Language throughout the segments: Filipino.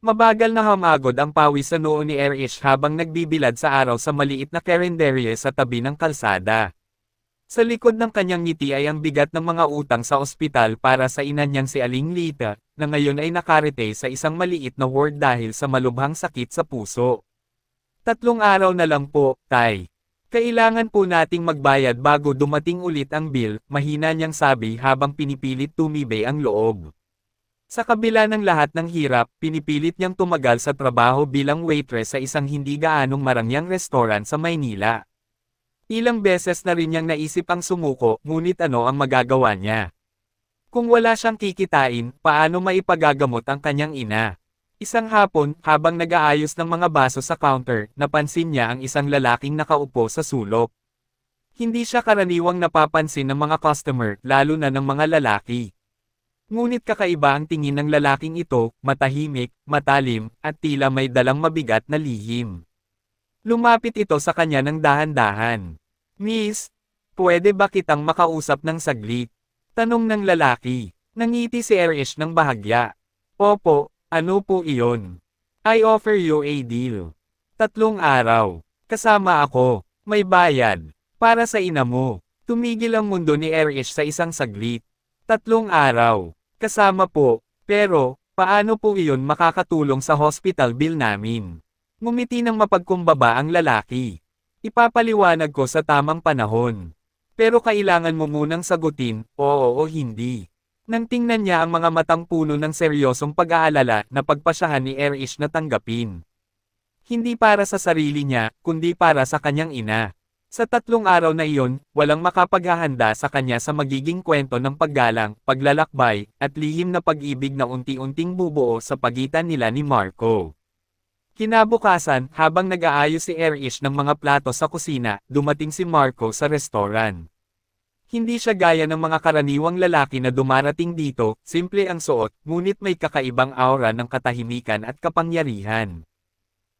Mabagal na hamagod ang pawis sa noo ni Erish habang nagbibilad sa araw sa maliit na karinderye sa tabi ng kalsada. Sa likod ng kanyang ngiti ay ang bigat ng mga utang sa ospital para sa ina niyang si Aling Lita, na ngayon ay nakarete sa isang maliit na ward dahil sa malubhang sakit sa puso. Tatlong araw na lang po, Tay. Kailangan po nating magbayad bago dumating ulit ang bill, mahina niyang sabi habang pinipilit tumibay ang loob. Sa kabila ng lahat ng hirap, pinipilit niyang tumagal sa trabaho bilang waitress sa isang hindi gaanong marangyang restaurant sa Maynila. Ilang beses na rin niyang naisip ang sumuko, ngunit ano ang magagawa niya? Kung wala siyang kikitain, paano maipagagamot ang kanyang ina? Isang hapon, habang nag-aayos ng mga baso sa counter, napansin niya ang isang lalaking nakaupo sa sulok. Hindi siya karaniwang napapansin ng mga customer, lalo na ng mga lalaki. Ngunit kakaiba ang tingin ng lalaking ito, matahimik, matalim, at tila may dalang mabigat na lihim. Lumapit ito sa kanya ng dahan-dahan. Miss, pwede ba kitang makausap ng saglit? Tanong ng lalaki. Nangiti si Erish ng bahagya. Opo, ano po iyon? I offer you a deal. Tatlong araw. Kasama ako. May bayad. Para sa ina mo. Tumigil ang mundo ni Erish sa isang saglit. Tatlong araw. Kasama po, pero, paano po iyon makakatulong sa hospital bill namin? Ngumiti ng mapagkumbaba ang lalaki. Ipapaliwanag ko sa tamang panahon. Pero kailangan mo munang sagutin, oo o hindi. Nang tingnan niya ang mga matang puno ng seryosong pag-aalala na pagpasyahan ni Erish na tanggapin. Hindi para sa sarili niya, kundi para sa kanyang ina. Sa tatlong araw na iyon, walang makapaghahanda sa kanya sa magiging kwento ng paggalang, paglalakbay, at lihim na pag-ibig na unti-unting bubuo sa pagitan nila ni Marco. Kinabukasan, habang nag-aayos si Erish ng mga plato sa kusina, dumating si Marco sa restaurant. Hindi siya gaya ng mga karaniwang lalaki na dumarating dito, simple ang suot, ngunit may kakaibang aura ng katahimikan at kapangyarihan.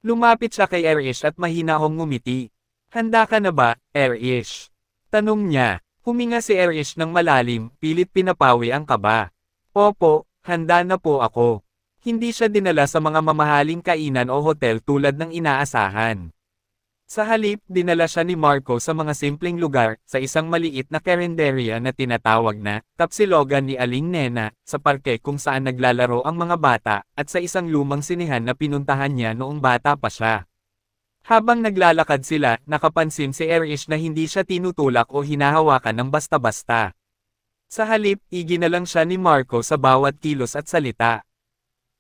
Lumapit siya kay Erish at mahinahong ngumiti. Handa ka na ba, Erish? Tanong niya. Huminga si Erish ng malalim, pilit pinapawi ang kaba. Opo, handa na po ako. Hindi siya dinala sa mga mamahaling kainan o hotel tulad ng inaasahan. Sa halip, dinala siya ni Marco sa mga simpleng lugar, sa isang maliit na karinderya na tinatawag na, Tapsilogan ni Aling Nena, sa parke kung saan naglalaro ang mga bata, at sa isang lumang sinihan na pinuntahan niya noong bata pa siya. Habang naglalakad sila, nakapansin si Erish na hindi siya tinutulak o hinahawakan ng basta-basta. Sa halip, iginalang siya ni Marco sa bawat kilos at salita.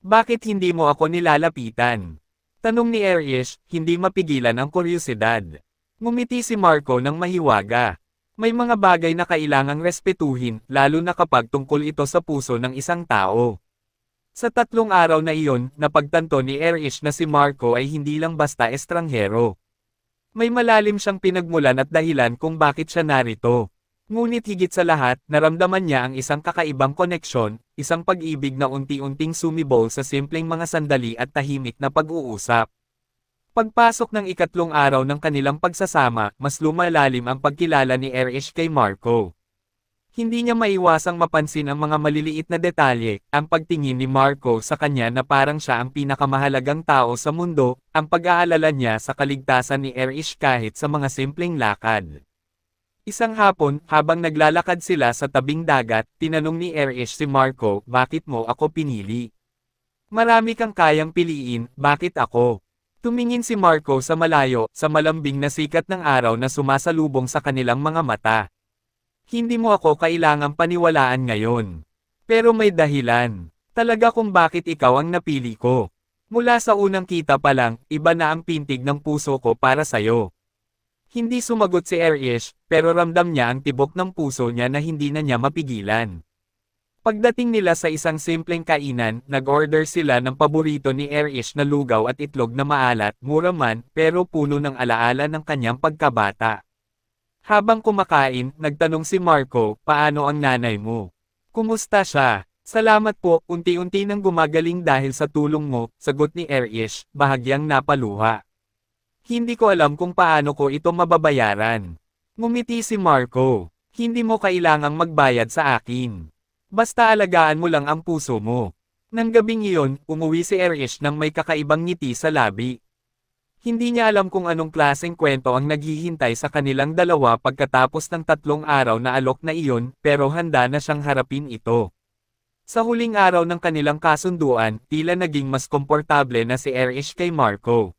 Bakit hindi mo ako nilalapitan? Tanong ni Erish, hindi mapigilan ang kuryosidad. Ngumiti si Marco ng mahiwaga. May mga bagay na kailangang respetuhin, lalo na kapag tungkol ito sa puso ng isang tao. Sa tatlong araw na iyon, napagtanto ni Erish na si Marco ay hindi lang basta estranghero. May malalim siyang pinagmulan at dahilan kung bakit siya narito. Ngunit higit sa lahat, naramdaman niya ang isang kakaibang koneksyon, isang pag-ibig na unti-unting sumibol sa simpleng mga sandali at tahimik na pag-uusap. Pagpasok ng ikatlong araw ng kanilang pagsasama, mas lumalalim ang pagkilala ni Erish kay Marco. Hindi niya maiwasang mapansin ang mga maliliit na detalye, ang pagtingin ni Marco sa kanya na parang siya ang pinakamahalagang tao sa mundo, ang pag-aalala niya sa kaligtasan ni Erish kahit sa mga simpleng lakad. Isang hapon, habang naglalakad sila sa tabing dagat, tinanong ni Erish si Marco, bakit mo ako pinili? Marami kang kayang piliin, bakit ako? Tumingin si Marco sa malayo, sa malambing na sikat ng araw na sumasalubong sa kanilang mga mata. Hindi mo ako kailangang paniwalaan ngayon. Pero may dahilan. Talaga kung bakit ikaw ang napili ko. Mula sa unang kita pa lang, iba na ang pintig ng puso ko para sa'yo. Hindi sumagot si Erish, pero ramdam niya ang tibok ng puso niya na hindi na niya mapigilan. Pagdating nila sa isang simpleng kainan, nag-order sila ng paborito ni Erish na lugaw at itlog na maalat, mura man, pero puno ng alaala ng kanyang pagkabata. Habang kumakain, nagtanong si Marco, paano ang nanay mo? Kumusta siya? Salamat po, unti-unti nang gumagaling dahil sa tulong mo, sagot ni Erish, bahagyang napaluha. Hindi ko alam kung paano ko ito mababayaran. Ngumiti si Marco. Hindi mo kailangang magbayad sa akin. Basta alagaan mo lang ang puso mo. Nang gabing iyon, umuwi si Erish nang may kakaibang ngiti sa labi. Hindi niya alam kung anong klaseng kwento ang naghihintay sa kanilang dalawa pagkatapos ng tatlong araw na alok na iyon, pero handa na siyang harapin ito. Sa huling araw ng kanilang kasunduan, tila naging mas komportable na si Erish kay Marco.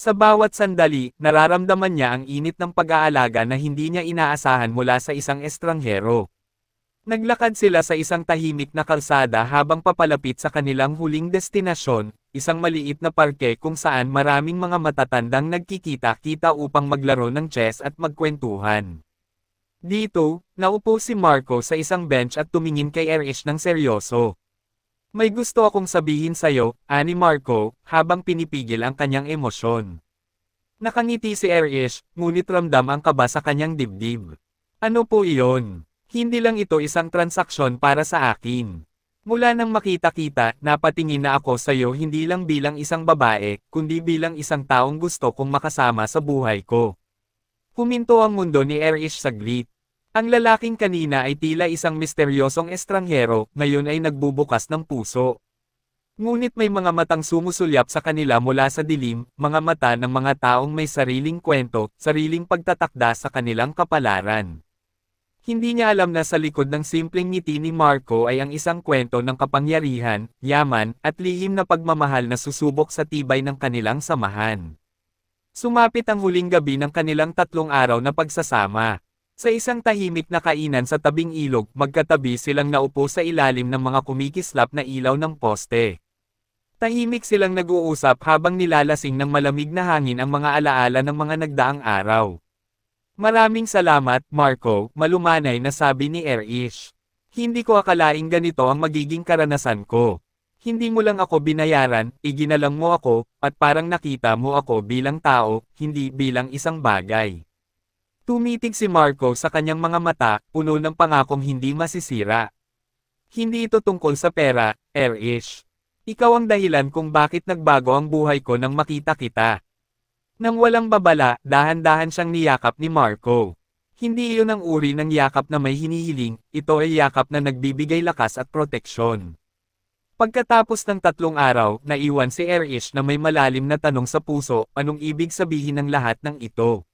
Sa bawat sandali, nararamdaman niya ang init ng pag-aalaga na hindi niya inaasahan mula sa isang estranghero. Naglakad sila sa isang tahimik na kalsada habang papalapit sa kanilang huling destinasyon, isang maliit na parke kung saan maraming mga matatandang nagkikita-kita upang maglaro ng chess at magkwentuhan. Dito, naupo si Marco sa isang bench at tumingin kay Erish ng seryoso. May gusto akong sabihin sa'yo, ani Marco, habang pinipigil ang kanyang emosyon. Nakangiti si Erish, ngunit ramdam ang kaba sa kanyang dibdib. Ano po iyon? Hindi lang ito isang transaksyon para sa akin. Mula nang makita-kita, napatingin na ako sa iyo hindi lang bilang isang babae, kundi bilang isang taong gusto kong makasama sa buhay ko. Huminto ang mundo ni Erish saglit. Ang lalaking kanina ay tila isang misteryosong estranghero, ngayon ay nagbubukas ng puso. Ngunit may mga matang sumusulyap sa kanila mula sa dilim, mga mata ng mga taong may sariling kwento, sariling pagtatakda sa kanilang kapalaran. Hindi niya alam na sa likod ng simpleng ngiti ni Marco ay ang isang kwento ng kapangyarihan, yaman, at lihim na pagmamahal na susubok sa tibay ng kanilang samahan. Sumapit ang huling gabi ng kanilang tatlong araw na pagsasama. Sa isang tahimik na kainan sa tabing ilog, magkatabi silang naupo sa ilalim ng mga kumikislap na ilaw ng poste. Tahimik silang nag-uusap habang nilalasing ng malamig na hangin ang mga alaala ng mga nagdaang araw. Maraming salamat, Marco, malumanay na sabi ni Erish. Hindi ko akalaing ganito ang magiging karanasan ko. Hindi mo lang ako binayaran, iginalang mo ako, at parang nakita mo ako bilang tao, hindi bilang isang bagay. Tumitig si Marco sa kanyang mga mata, puno ng pangakong hindi masisira. Hindi ito tungkol sa pera, Erish. Ikaw ang dahilan kung bakit nagbago ang buhay ko nang makita kita. Nang walang babala, dahan-dahan siyang niyakap ni Marco. Hindi iyon ang uri ng yakap na may hinihiling, ito ay yakap na nagbibigay lakas at proteksyon. Pagkatapos ng tatlong araw, naiwan si Erish na may malalim na tanong sa puso, anong ibig sabihin ng lahat ng ito?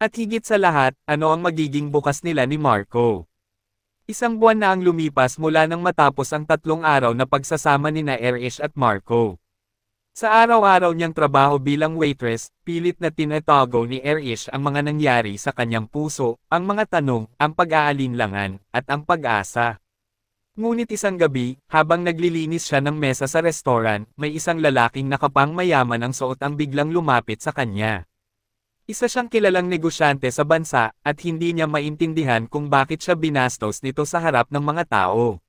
At higit sa lahat, ano ang magiging bukas nila ni Marco? Isang buwan na ang lumipas mula nang matapos ang tatlong araw na pagsasama ni na Erish at Marco. Sa araw-araw niyang trabaho bilang waitress, pilit na tinatago ni Erish ang mga nangyari sa kanyang puso, ang mga tanong, ang pag-aalinlangan, at ang pag-asa. Ngunit isang gabi, habang naglilinis siya ng mesa sa restoran, may isang lalaking nakapang mayaman ang suot ang biglang lumapit sa kanya. Isa siyang kilalang negosyante sa bansa, at hindi niya maintindihan kung bakit siya binastos nito sa harap ng mga tao.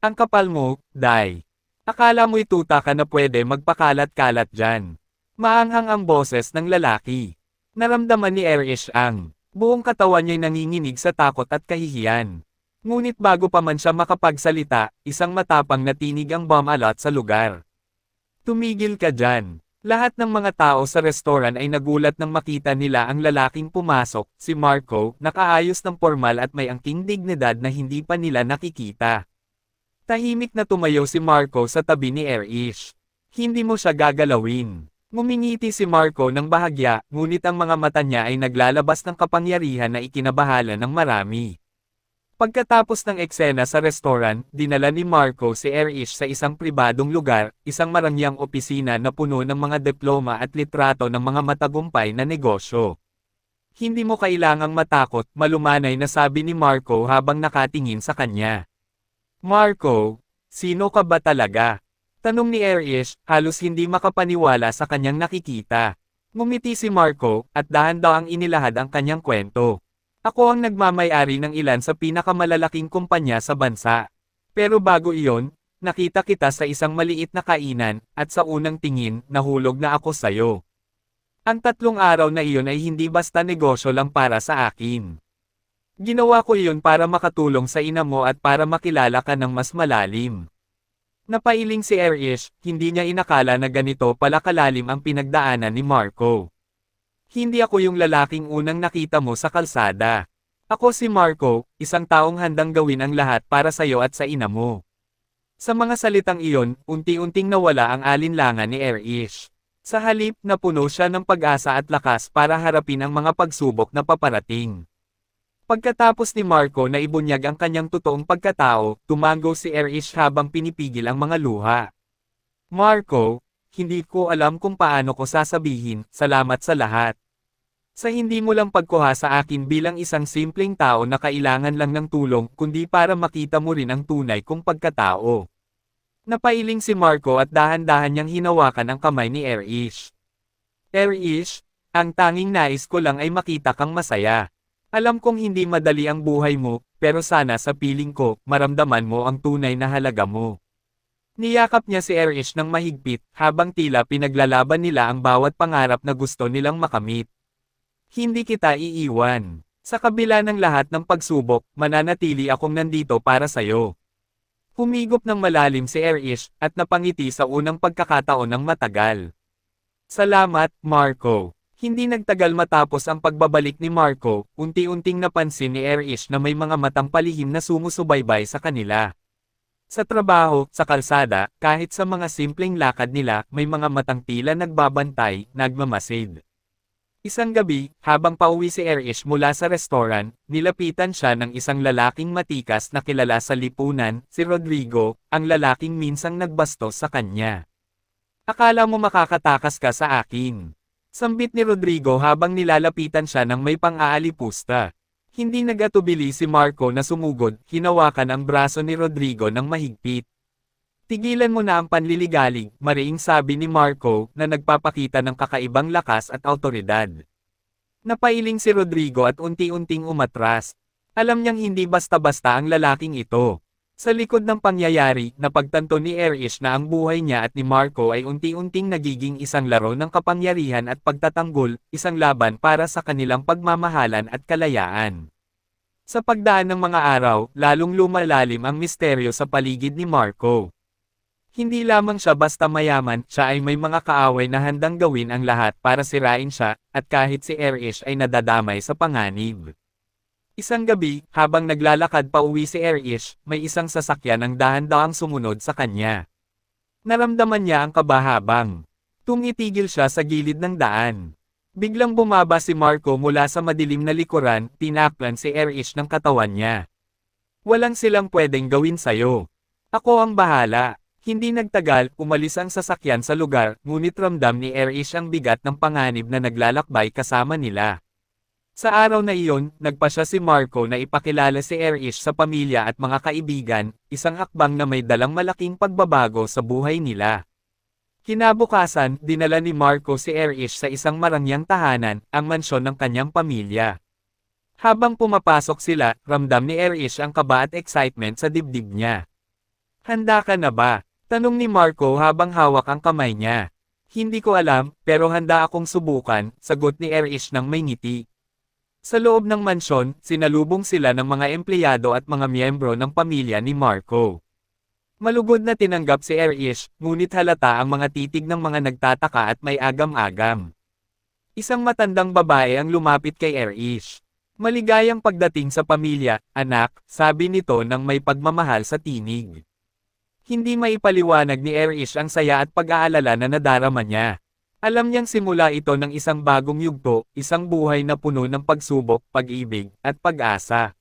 Ang kapal mo, Dai. Akala mo'y tuta ka na pwede magpakalat-kalat dyan. Maanghang ang boses ng lalaki. Naramdaman ni Erish ang buong katawan niya'y nanginginig sa takot at kahihiyan. Ngunit bago pa man siya makapagsalita, isang matapang na tinig ang bomb alert sa lugar. Tumigil ka dyan. Lahat ng mga tao sa restoran ay nagulat nang makita nila ang lalaking pumasok, si Marco, nakaayos ng formal at may angking dignidad na hindi pa nila nakikita. Tahimik na tumayo si Marco sa tabi ni Erish. Hindi mo siya gagalawin. Ngumingiti si Marco ng bahagya, ngunit ang mga mata niya ay naglalabas ng kapangyarihan na ikinabahala ng marami. Pagkatapos ng eksena sa restoran, dinala ni Marco si Erish sa isang pribadong lugar, isang marangyang opisina na puno ng mga diploma at litrato ng mga matagumpay na negosyo. Hindi mo kailangang matakot, malumanay na sabi ni Marco habang nakatingin sa kanya. Marco, sino ka ba talaga? Tanong ni Erish, halos hindi makapaniwala sa kanyang nakikita. Ngumiti si Marco, at dahan-dahang inilahad ang kanyang kwento. Ako ang nagmamayari ng ilan sa pinakamalalaking kumpanya sa bansa. Pero bago iyon, nakita kita sa isang maliit na kainan, at sa unang tingin, nahulog na ako sayo. Ang tatlong araw na iyon ay hindi basta negosyo lang para sa akin. Ginawa ko iyon para makatulong sa ina mo at para makilala ka ng mas malalim. Napailing si Erish, hindi niya inakala na ganito pala kalalim ang pinagdaanan ni Marco. Hindi ako yung lalaking unang nakita mo sa kalsada. Ako si Marco, isang taong handang gawin ang lahat para sa iyo at sa ina mo. Sa mga salitang iyon, unti-unting nawala ang alinlangan ni Erish. Sa halip, napuno siya ng pag-asa at lakas para harapin ang mga pagsubok na paparating. Pagkatapos ni Marco na ibunyag ang kanyang totoong pagkatao, tumango si Erish habang pinipigil ang mga luha. Marco, hindi ko alam kung paano ko sasabihin, salamat sa lahat. Sa hindi mo lang pagkuha sa akin bilang isang simpleng tao na kailangan lang ng tulong, kundi para makita mo rin ang tunay kong pagkatao. Napailing si Marco at dahan-dahan niyang hinawakan ang kamay ni Erish. Erish, ang tanging nais ko lang ay makita kang masaya. Alam kong hindi madali ang buhay mo, pero sana sa piling ko, maramdaman mo ang tunay na halaga mo. Niyakap niya si Erish ng mahigpit, habang tila pinaglalaban nila ang bawat pangarap na gusto nilang makamit. Hindi kita iiwan. Sa kabila ng lahat ng pagsubok, mananatili akong nandito para sayo. Humigop ng malalim si Erish, at napangiti sa unang pagkakataon ng matagal. Salamat, Marco. Hindi nagtagal matapos ang pagbabalik ni Marco, unti-unting napansin ni Erish na may mga matang palihim na sumusubaybay sa kanila. Sa trabaho, sa kalsada, kahit sa mga simpleng lakad nila, may mga matang tila nagbabantay, nagmamasid. Isang gabi, habang pauwi si Erish mula sa restaurant, nilapitan siya ng isang lalaking matikas na kilala sa lipunan, si Rodrigo, ang lalaking minsang nagbastos sa kanya. Akala mo makakatakas ka sa akin. Sambit ni Rodrigo habang nilalapitan siya ng may pang-aalipusta. Hindi nagatubili si Marco na sumugod, hinawakan ang braso ni Rodrigo ng mahigpit. Tigilan mo na ang panliligalig, mariing sabi ni Marco, na nagpapakita ng kakaibang lakas at autoridad. Napailing si Rodrigo at unti-unting umatras. Alam niyang hindi basta-basta ang lalaking ito. Sa likod ng pangyayari, napagtanto ni Erish na ang buhay niya at ni Marco ay unti-unting nagiging isang laro ng kapangyarihan at pagtatanggol, isang laban para sa kanilang pagmamahalan at kalayaan. Sa pagdaan ng mga araw, lalong lumalalim ang misteryo sa paligid ni Marco. Hindi lamang siya basta mayaman, siya ay may mga kaaway na handang gawin ang lahat para sirain siya, at kahit si Erish ay nadadamay sa panganib. Isang gabi, habang naglalakad pa uwi si Erish, may isang sasakyan ang dahan-daang sumunod sa kanya. Naramdaman niya ang kabahabang. Tumitigil siya sa gilid ng daan. Biglang bumaba si Marco mula sa madilim na likuran, tinaklan si Erish ng katawan niya. Walang silang pwedeng gawin sayo. Ako ang bahala. Hindi nagtagal, umalis ang sasakyan sa lugar, ngunit ramdam ni Erish ang bigat ng panganib na naglalakbay kasama nila. Sa araw na iyon, nagpa siya si Marco na ipakilala si Erish sa pamilya at mga kaibigan, isang akbang na may dalang malaking pagbabago sa buhay nila. Kinabukasan, dinala ni Marco si Erish sa isang marangyang tahanan, ang mansyon ng kanyang pamilya. Habang pumapasok sila, ramdam ni Erish ang kaba at excitement sa dibdib niya. Handa ka na ba? Tanong ni Marco habang hawak ang kamay niya. Hindi ko alam, pero handa akong subukan, sagot ni Erish ng may ngiti. Sa loob ng mansyon, sinalubong sila ng mga empleyado at mga miyembro ng pamilya ni Marco. Malugod na tinanggap si Erish, ngunit halata ang mga titig ng mga nagtataka at may agam-agam. Isang matandang babae ang lumapit kay Erish. Maligayang pagdating sa pamilya, anak, sabi nito nang may pagmamahal sa tinig. Hindi maipaliwanag ni Erish ang saya at pag-aalala na nadarama niya. Alam niyang simula ito ng isang bagong yugto, isang buhay na puno ng pagsubok, pag-ibig, at pag-asa.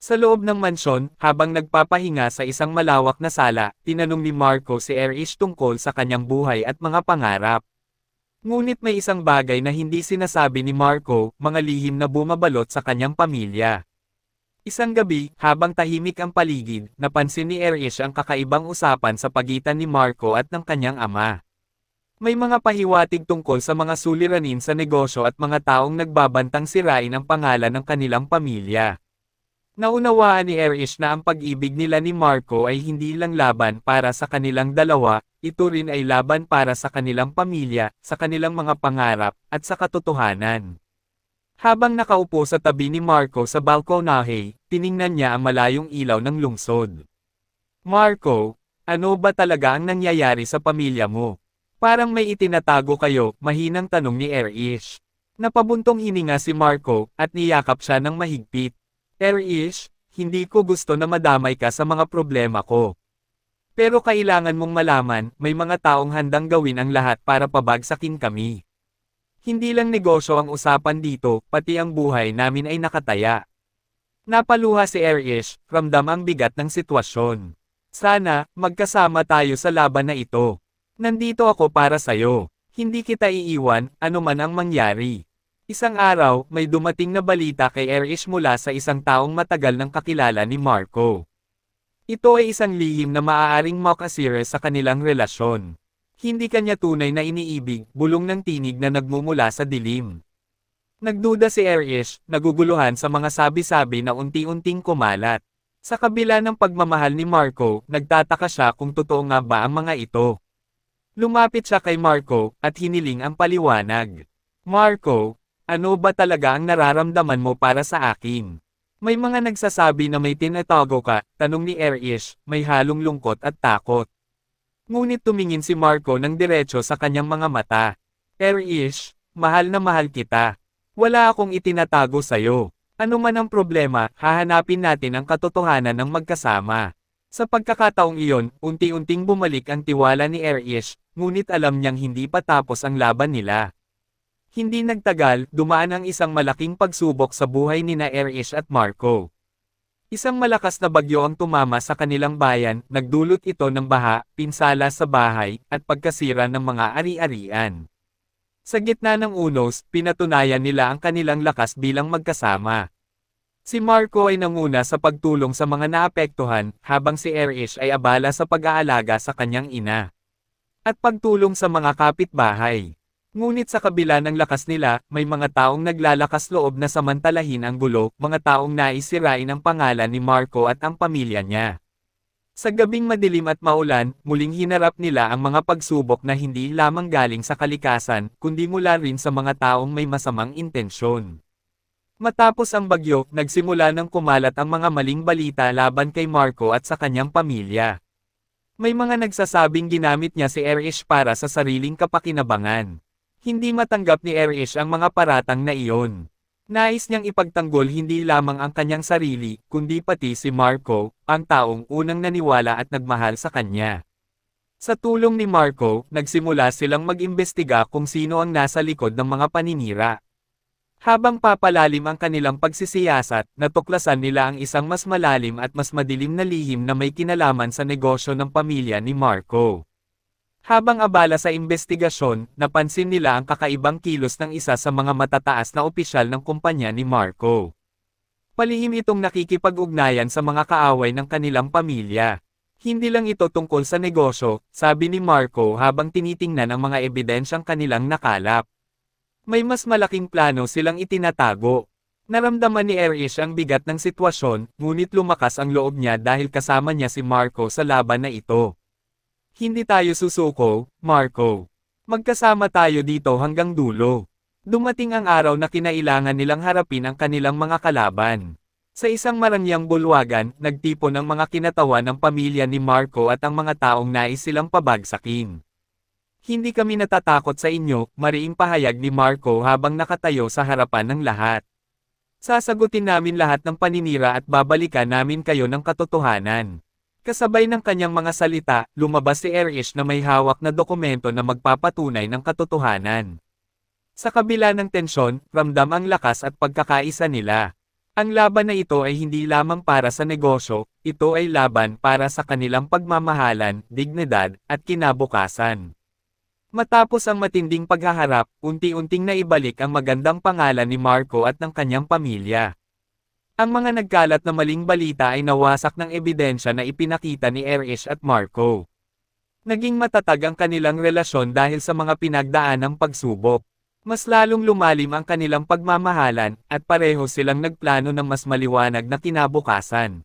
Sa loob ng mansyon, habang nagpapahinga sa isang malawak na sala, tinanong ni Marco si Erish tungkol sa kanyang buhay at mga pangarap. Ngunit may isang bagay na hindi sinasabi ni Marco, mga lihim na bumabalot sa kanyang pamilya. Isang gabi, habang tahimik ang paligid, napansin ni Erish ang kakaibang usapan sa pagitan ni Marco at ng kanyang ama. May mga pahiwatig tungkol sa mga suliranin sa negosyo at mga taong nagbabantang sirain ang pangalan ng kanilang pamilya. Naunawaan ni Erish na ang pag-ibig nila ni Marco ay hindi lang laban para sa kanilang dalawa, ito rin ay laban para sa kanilang pamilya, sa kanilang mga pangarap, at sa katotohanan. Habang nakaupo sa tabi ni Marco sa balkonahe, tiningnan niya ang malayong ilaw ng lungsod. Marco, ano ba talaga ang nangyayari sa pamilya mo? Parang may itinatago kayo, mahinang tanong ni Erish. Napabuntong hininga si Marco, at niyakap siya ng mahigpit. Erish, hindi ko gusto na madamay ka sa mga problema ko. Pero kailangan mong malaman, may mga taong handang gawin ang lahat para pabagsakin kami. Hindi lang negosyo ang usapan dito, pati ang buhay namin ay nakataya. Napaluha si Erish, ramdam ang bigat ng sitwasyon. Sana, magkasama tayo sa laban na ito. Nandito ako para sayo. Hindi kita iiwan, anuman ang mangyari. Isang araw, may dumating na balita kay Erish mula sa isang taong matagal ng kakilala ni Marco. Ito ay isang lihim na maaaring makasira sa kanilang relasyon. Hindi kanya tunay na iniibig, bulong ng tinig na nagmumula sa dilim. Nagduda si Erish, naguguluhan sa mga sabi-sabi na unti-unting kumalat. Sa kabila ng pagmamahal ni Marco, nagtataka siya kung totoo nga ba ang mga ito. Lumapit siya kay Marco, at hiniling ang paliwanag. Marco, ano ba talaga ang nararamdaman mo para sa akin? May mga nagsasabi na may tinatago ka, tanong ni Erish, may halong lungkot at takot. Ngunit tumingin si Marco ng diretso sa kanyang mga mata. Erish, mahal na mahal kita. Wala akong itinatago sa'yo. Ano man ang problema, hahanapin natin ang katotohanan ng magkasama. Sa pagkakataong iyon, unti-unting bumalik ang tiwala ni Erish, ngunit alam niyang hindi pa tapos ang laban nila. Hindi nagtagal, dumaan ang isang malaking pagsubok sa buhay ni na Erish at Marco. Isang malakas na bagyo ang tumama sa kanilang bayan, nagdulot ito ng baha, pinsala sa bahay, at pagkasira ng mga ari-arian. Sa gitna ng unos, pinatunayan nila ang kanilang lakas bilang magkasama. Si Marco ay nanguna sa pagtulong sa mga naapektuhan, habang si Erish ay abala sa pag-aalaga sa kanyang ina. At pagtulong sa mga kapitbahay. Ngunit sa kabila ng lakas nila, may mga taong naglalakas loob na samantalahin ang gulo, mga taong naisirain ang pangalan ni Marco at ang pamilya niya. Sa gabing madilim at maulan, muling hinarap nila ang mga pagsubok na hindi lamang galing sa kalikasan, kundi mula rin sa mga taong may masamang intensyon. Matapos ang bagyo, nagsimula ng kumalat ang mga maling balita laban kay Marco at sa kanyang pamilya. May mga nagsasabing ginamit niya si Erish para sa sariling kapakinabangan. Hindi matanggap ni Erish ang mga paratang na iyon. Nais niyang ipagtanggol hindi lamang ang kanyang sarili, kundi pati si Marco, ang taong unang naniwala at nagmahal sa kanya. Sa tulong ni Marco, nagsimula silang mag-imbestiga kung sino ang nasa likod ng mga paninira. Habang papalalim ang kanilang pagsisiyasat, natuklasan nila ang isang mas malalim at mas madilim na lihim na may kinalaman sa negosyo ng pamilya ni Marco. Habang abala sa investigasyon, napansin nila ang kakaibang kilos ng isa sa mga matataas na opisyal ng kumpanya ni Marco. Palihim itong nakikipag-ugnayan sa mga kaaway ng kanilang pamilya. Hindi lang ito tungkol sa negosyo, sabi ni Marco habang tinitingnan ang mga ebidensyang kanilang nakalap. May mas malaking plano silang itinatago. Naramdaman ni Erish ang bigat ng sitwasyon, ngunit lumakas ang loob niya dahil kasama niya si Marco sa laban na ito. Hindi tayo susuko, Marco. Magkasama tayo dito hanggang dulo. Dumating ang araw na kinailangan nilang harapin ang kanilang mga kalaban. Sa isang marangyang bulwagan, nagtipon ang mga kinatawan ng pamilya ni Marco at ang mga taong nais silang pabagsakin. Hindi kami natatakot sa inyo, mariing pahayag ni Marco habang nakatayo sa harapan ng lahat. Sasagutin namin lahat ng paninira at babalikan namin kayo ng katotohanan. Kasabay ng kanyang mga salita, lumabas si Erish na may hawak na dokumento na magpapatunay ng katotohanan. Sa kabila ng tensyon, ramdam ang lakas at pagkakaisa nila. Ang laban na ito ay hindi lamang para sa negosyo, ito ay laban para sa kanilang pagmamahalan, dignidad, at kinabukasan. Matapos ang matinding paghaharap, unti-unting naibalik ang magandang pangalan ni Marco at ng kanyang pamilya. Ang mga nagkalat na maling balita ay nawasak ng ebidensya na ipinakita ni Erish at Marco. Naging matatag ang kanilang relasyon dahil sa mga pinagdaanang pagsubok. Mas lalong lumalim ang kanilang pagmamahalan, at pareho silang nagplano ng mas maliwanag na kinabukasan.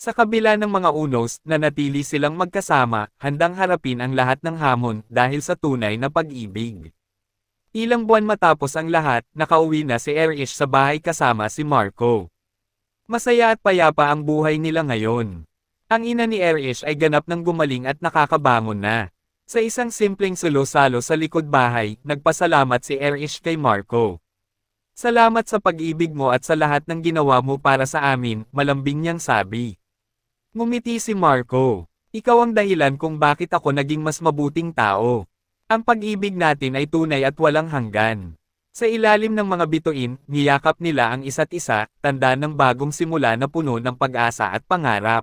Sa kabila ng mga unos, nanatili silang magkasama, handang harapin ang lahat ng hamon dahil sa tunay na pag-ibig. Ilang buwan matapos ang lahat, nakauwi na si Erish sa bahay kasama si Marco. Masaya at payapa ang buhay nila ngayon. Ang ina ni Erish ay ganap ng gumaling at nakakabangon na. Sa isang simpleng sulo-salo sa likod bahay, nagpasalamat si Erish kay Marco. Salamat sa pag-ibig mo at sa lahat ng ginawa mo para sa amin, malambing niyang sabi. Ngumiti si Marco. Ikaw ang dahilan kung bakit ako naging mas mabuting tao. Ang pag-ibig natin ay tunay at walang hanggan. Sa ilalim ng mga bituin, niyakap nila ang isa't isa, tanda ng bagong simula na puno ng pag-asa at pangarap.